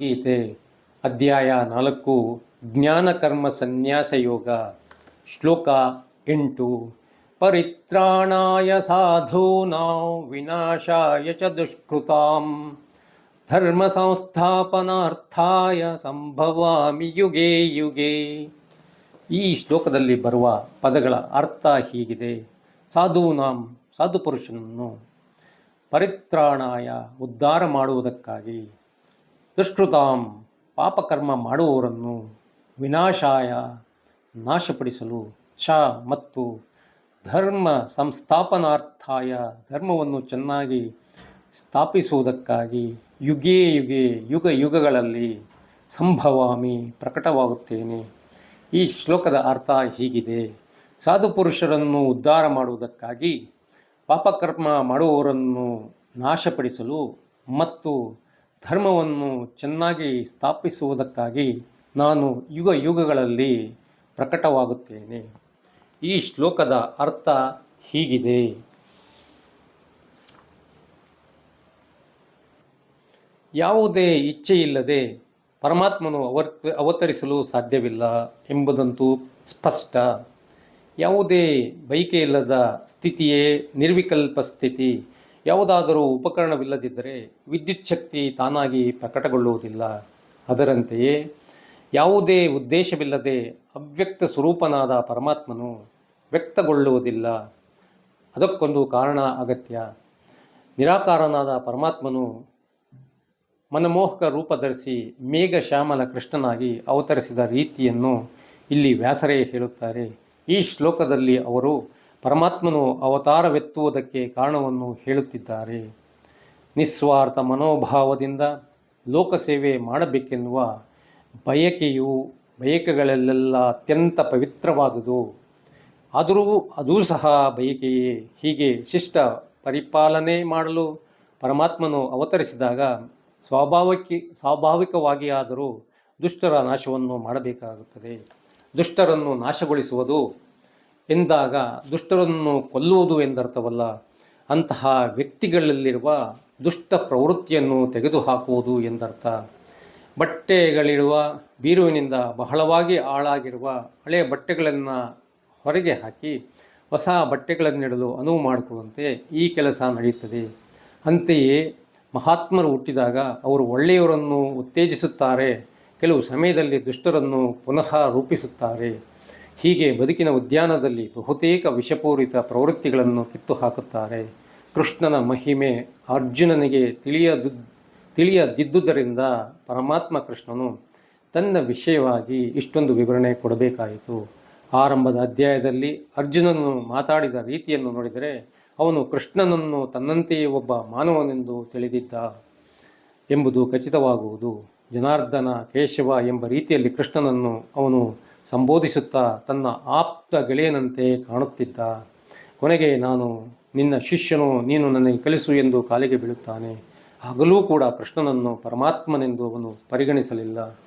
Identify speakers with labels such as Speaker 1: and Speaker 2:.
Speaker 1: ಗೀತೆ ಅಧ್ಯಾಯ ನಾಲ್ಕು ಜ್ಞಾನಕರ್ಮ ಸನ್ಯಾಸ ಯೋಗ, ಶ್ಲೋಕ ಎಂಟು. ಪರಿತ್ರಾಣಾಯ ಸಾಧೂನಾಂ ವಿನಾಶಾಯ ಚ ದುಷ್ಕೃತಾಂ. ಧರ್ಮ ಸಂಸ್ಥಾಪನಾರ್ಥಾಯ ಸಂಭವಾಮಿ ಯುಗೇ ಯುಗೇ. ಈ ಶ್ಲೋಕದಲ್ಲಿ ಬರುವ ಪದಗಳ ಅರ್ಥ ಹೀಗಿದೆ. ಸಾಧೂನಾಂ ಸಾಧು ಪುರುಷನನ್ನು ಪರಿತ್ರಾಣಾಯ ಉದ್ಧಾರ ಮಾಡುವುದಕ್ಕಾಗಿ. ದುಷ್ಕೃತಾಂ ಪಾಪಕರ್ಮ ಮಾಡುವವರನ್ನು ವಿನಾಶಾಯ ನಾಶಪಡಿಸಲು ಚ ಮತ್ತು ಧರ್ಮ ಸಂಸ್ಥಾಪನಾರ್ಥಾಯ ಧರ್ಮವನ್ನು ಚೆನ್ನಾಗಿ ಸ್ಥಾಪಿಸುವುದಕ್ಕಾಗಿ ಯುಗೇ ಯುಗೆ ಯುಗ ಯುಗಗಳಲ್ಲಿ ಸಂಭವಾಮಿ ಪ್ರಕಟವಾಗುತ್ತೇನೆ. ಈ ಶ್ಲೋಕದ ಅರ್ಥ ಹೀಗಿದೆ. ಸಾಧು ಪುರುಷರನ್ನು ಉದ್ಧಾರ ಮಾಡುವುದಕ್ಕಾಗಿ ಪಾಪಕರ್ಮ ಮಾಡುವವರನ್ನು ನಾಶಪಡಿಸಲು ಮತ್ತು ಧರ್ಮವನ್ನು ಚೆನ್ನಾಗಿ ಸ್ಥಾಪಿಸುವುದಕ್ಕಾಗಿ ನಾನು ಯುಗ ಯುಗಗಳಲ್ಲಿ ಪ್ರಕಟವಾಗುತ್ತೇನೆ. ಈ ಶ್ಲೋಕದ ಅರ್ಥ ಹೀಗಿದೆ. ಯಾವುದೇ ಇಚ್ಛೆಯಿಲ್ಲದೆ ಪರಮಾತ್ಮನು ಅವರ್ ಅವತರಿಸಲು ಸಾಧ್ಯವಿಲ್ಲ ಎಂಬುದಂತೂ ಸ್ಪಷ್ಟ. ಯಾವುದೇ ಬಯಕೆಯಿಲ್ಲದ ಸ್ಥಿತಿಯೇ ನಿರ್ವಿಕಲ್ಪ ಸ್ಥಿತಿ. ಯಾವುದಾದರೂ ಉಪಕರಣವಿಲ್ಲದಿದ್ದರೆ ವಿದ್ಯುತ್ ಶಕ್ತಿ ತಾನಾಗಿ ಪ್ರಕಟಗೊಳ್ಳುವುದಿಲ್ಲ. ಅದರಂತೆಯೇ ಯಾವುದೇ ಉದ್ದೇಶವಿಲ್ಲದೆ ಅವ್ಯಕ್ತ ಸ್ವರೂಪನಾದ ಪರಮಾತ್ಮನು ವ್ಯಕ್ತಗೊಳ್ಳುವುದಿಲ್ಲ. ಅದಕ್ಕೊಂದು ಕಾರಣ ಅಗತ್ಯ. ನಿರಾಕಾರನಾದ ಪರಮಾತ್ಮನು ಮನಮೋಹಕ ರೂಪ ಧರಿಸಿ ಮೇಘ ಶ್ಯಾಮಲ ಕೃಷ್ಣನಾಗಿ ಅವತರಿಸಿದ ರೀತಿಯನ್ನು ಇಲ್ಲಿ ವ್ಯಾಸರೇ ಹೇಳುತ್ತಾರೆ. ಈ ಶ್ಲೋಕದಲ್ಲಿ ಅವರು ಪರಮಾತ್ಮನು ಅವತಾರವೆತ್ತುವುದಕ್ಕೆ ಕಾರಣವನ್ನು ಹೇಳುತ್ತಿದ್ದಾರೆ. ನಿಸ್ವಾರ್ಥ ಮನೋಭಾವದಿಂದ ಲೋಕಸೇವೆ ಮಾಡಬೇಕೆನ್ನುವ ಬಯಕೆಯು ಬಯಕೆಗಳಲ್ಲೆಲ್ಲ ಅತ್ಯಂತ ಪವಿತ್ರವಾದುದು. ಆದರೂ ಅದೂ ಸಹ ಬಯಕೆಯೇ. ಹೀಗೆ ಶಿಷ್ಟ ಪರಿಪಾಲನೆ ಮಾಡಲು ಪರಮಾತ್ಮನು ಅವತರಿಸಿದಾಗ ಸ್ವಾಭಾವಿಕ ಸ್ವಾಭಾವಿಕವಾಗಿ ಆದರೂ ದುಷ್ಟರ ನಾಶವನ್ನು ಮಾಡಬೇಕಾಗುತ್ತದೆ. ದುಷ್ಟರನ್ನು ನಾಶಗೊಳಿಸುವುದು ಎಂದಾಗ ದುಷ್ಟರನ್ನು ಕೊಲ್ಲುವುದು ಎಂದರ್ಥವಲ್ಲ. ಅಂತಹ ವ್ಯಕ್ತಿಗಳಲ್ಲಿರುವ ದುಷ್ಟ ಪ್ರವೃತ್ತಿಯನ್ನು ತೆಗೆದುಹಾಕುವುದು ಎಂದರ್ಥ. ಬಟ್ಟೆಗಳಿರುವ ಬೀರುವಿನಿಂದ ಬಹಳವಾಗಿ ಹಾಳಾಗಿರುವ ಹಳೆಯ ಬಟ್ಟೆಗಳನ್ನು ಹೊರಗೆ ಹಾಕಿ ಹೊಸ ಬಟ್ಟೆಗಳನ್ನಿಡಲು ಅನುವು ಮಾಡಿಕೊಡುವಂತೆ ಈ ಕೆಲಸ ನಡೆಯುತ್ತದೆ ಅಂತೆಯೇ ಮಹಾತ್ಮರು ಹುಟ್ಟಿದಾಗ ಅವರು ಒಳ್ಳೆಯವರನ್ನು ಉತ್ತೇಜಿಸುತ್ತಾರೆ, ಕೆಲವು ಸಮಯದಲ್ಲಿ ದುಷ್ಟರನ್ನು ಪುನಃ ರೂಪಿಸುತ್ತಾರೆ. ಹೀಗೆ ಬದುಕಿನ ಉದ್ಯಾನದಲ್ಲಿ ಬಹುತೇಕ ವಿಷಪೂರಿತ ಪ್ರವೃತ್ತಿಗಳನ್ನು ಕಿತ್ತು ಹಾಕುತ್ತಾರೆ ಕೃಷ್ಣನ ಮಹಿಮೆ ಅರ್ಜುನನಿಗೆ ತಿಳಿಯದು, ತಿಳಿಯದಿದ್ದುದರಿಂದ ಪರಮಾತ್ಮ ಕೃಷ್ಣನು ತನ್ನ ವಿಷಯವಾಗಿ ಇಷ್ಟೊಂದು ವಿವರಣೆ ಕೊಡಬೇಕಾಯಿತು. ಆರಂಭದ ಅಧ್ಯಾಯದಲ್ಲಿ ಅರ್ಜುನನು ಮಾತಾಡಿದ ರೀತಿಯನ್ನು ನೋಡಿದರೆ ಅವನು ಕೃಷ್ಣನನ್ನು ತನ್ನಂತೆಯೇ ಒಬ್ಬ ಮಾನವನೆಂದು ತಿಳಿದಿದ್ದ ಎಂಬುದು ಖಚಿತವಾಗುವುದು. ಜನಾರ್ದನ ಕೇಶವ ಎಂಬ ರೀತಿಯಲ್ಲಿ ಕೃಷ್ಣನನ್ನು ಅವನು ಸಂಬೋಧಿಸುತ್ತಾ ತನ್ನ ಆಪ್ತ ಗೆಳೆಯನಂತೆ ಕಾಣುತ್ತಿದ್ದ. ಕೊನೆಗೆ ನಾನು, ನಿನ್ನ ಶಿಷ್ಯನು, ನೀನು ನನಗೆ ಕಲಿಸು ಎಂದು ಕಾಲಿಗೆ ಬೀಳುತ್ತಾನೆ. ಹಗಲೂ ಕೂಡ ಕೃಷ್ಣನನ್ನು ಪರಮಾತ್ಮನೆಂದು ಅವನು ಪರಿಗಣಿಸಲಿಲ್ಲ.